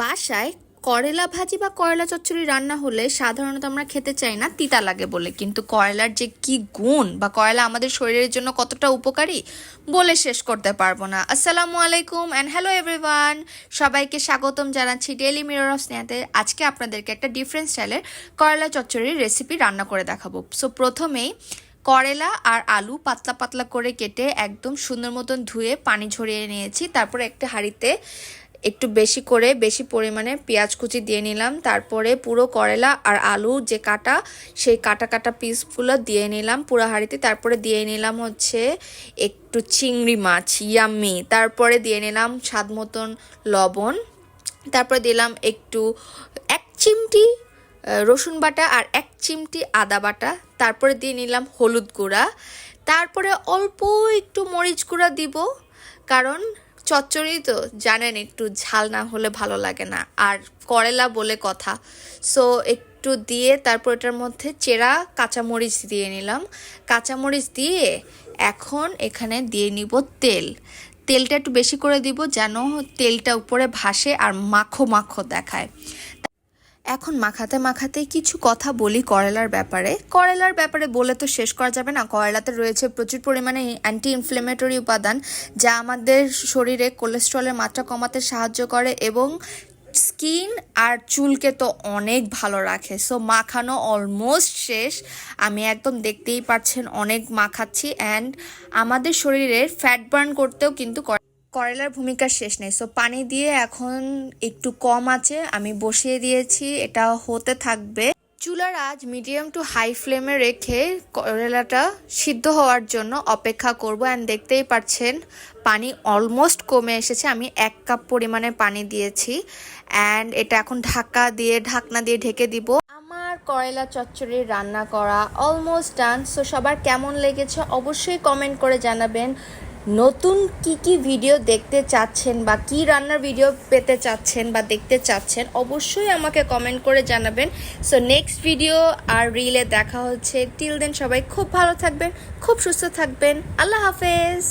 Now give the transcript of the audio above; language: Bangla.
বাসায় করলা ভাজি বা করলা চচ্চড়ি রান্না হলে সাধারণত আমরা খেতে চাই না, তিতা লাগে বলে। কিন্তু করলার যে কি গুণ বা করলা আমাদের শরীরের জন্য কতটা উপকারী বলে শেষ করতে পারব না। আসসালামু আলাইকুম অ্যান্ড হ্যালো এভরিওয়ান সবাইকে স্বাগতম জানাচ্ছি ডেলি মিরর অফ স্নেহাতে আজকে আপনাদেরকে একটা ডিফারেন্ট স্টাইলের করলা চচ্চড়ির রেসিপি রান্না করে দেখাবো। সো প্রথমেই করেলা আর আলু পাতলা পাতলা করে কেটে একদম সুন্দর মতন ধুয়ে পানি ঝরিয়ে নিয়েছি। তারপরে একটা হাঁড়িতে একটু বেশি করে বেশি পরিমাণে পেঁয়াজ কুচি দিয়ে নিলাম। তারপরে পুরো করেলা আর আলু যে কাটা, সেই কাটা কাটা পিসগুলো দিয়ে নিলাম পুরো হাঁড়িতে। তারপরে দিয়ে নিলাম হচ্ছে একটু চিংড়ি মাছ ইয়াম্মি তারপরে দিয়ে নিলাম স্বাদ মতন লবণ। তারপরে দিলাম একটু এক চিমটি রসুন বাটা আর এক চিমটি আদা বাটা। তারপরে দিয়ে নিলাম হলুদ গুঁড়া। তারপরে অল্প একটু মরিচ গুঁড়া দিব, কারণ চচ্চড়ি তো জানেন, একটু ঝাল না হলে ভালো লাগে না। আর করেলা বলে কথা। সো একটু দিয়ে তারপর এটার মধ্যে চেরা, কাঁচামরিচ দিয়ে নিলাম। কাঁচামরিচ দিয়ে এখন এখানে দিয়ে নিব তেল। তেলটা একটু বেশি করে দিব যেন তেলটা উপরে ভাসে আর মাখো মাখো দেখায়। এখন মাখাতে মাখাতে কিছু কথা বলি করেলার ব্যাপারে। করেলার ব্যাপারে বলে তো শেষ করা যাবে না। করেলাতে রয়েছে প্রচুর পরিমাণে অ্যান্টি ইনফ্লেমেটরি উপাদান, যা আমাদের শরীরে কোলেস্ট্রলের মাত্রা কমাতে সাহায্য করে এবং স্কিন আর চুলকে তো অনেক ভালো রাখে। সো মাখানো অলমোস্ট শেষ। আমি একদম দেখতেই পাচ্ছেন, অনেক মাখাচ্ছি। অ্যান্ড আমাদের শরীরের ফ্যাট বার্ন করতেও কিন্তু করেলার ভূমিকা শেষ নেই। সো পানি দিয়ে এখন একটু কম আছে। আমি বসিয়ে দিয়েছি। এটা হতে থাকবে। চুলার আজ মিডিয়াম টু হাই ফ্লেমে রেখে করেলাটা সিদ্ধ হওয়ার জন্য অপেক্ষা করব। অ্যান্ড দেখতেই পাচ্ছেন, পানি অলমোস্ট কমে এসেছে। আমি এক কাপ পরিমাণে পানি দিয়েছি। অ্যান্ড এটা এখন ঢাকা দিয়ে, ঢাকনা দিয়ে ঢেকে দিব। আমার কয়লা চচ্চড়ি রান্না করা অলমোস্ট ডান সো সবার কেমন লেগেছে অবশ্যই কমেন্ট করে জানাবেন। নতুন কি কি ভিডিও দেখতে চাচ্ছেন বা কি রান্নার ভিডিও পেতে চাচ্ছেন বা দেখতে চাচ্ছেন, অবশ্যই আমাকে কমেন্ট করে জানাবেন। সো নেক্সট ভিডিও আর রিলে দেখা হচ্ছে। টিল দেন সবাই খুব ভালো থাকবেন, খুব সুস্থ থাকবেন। আল্লাহ হাফেজ।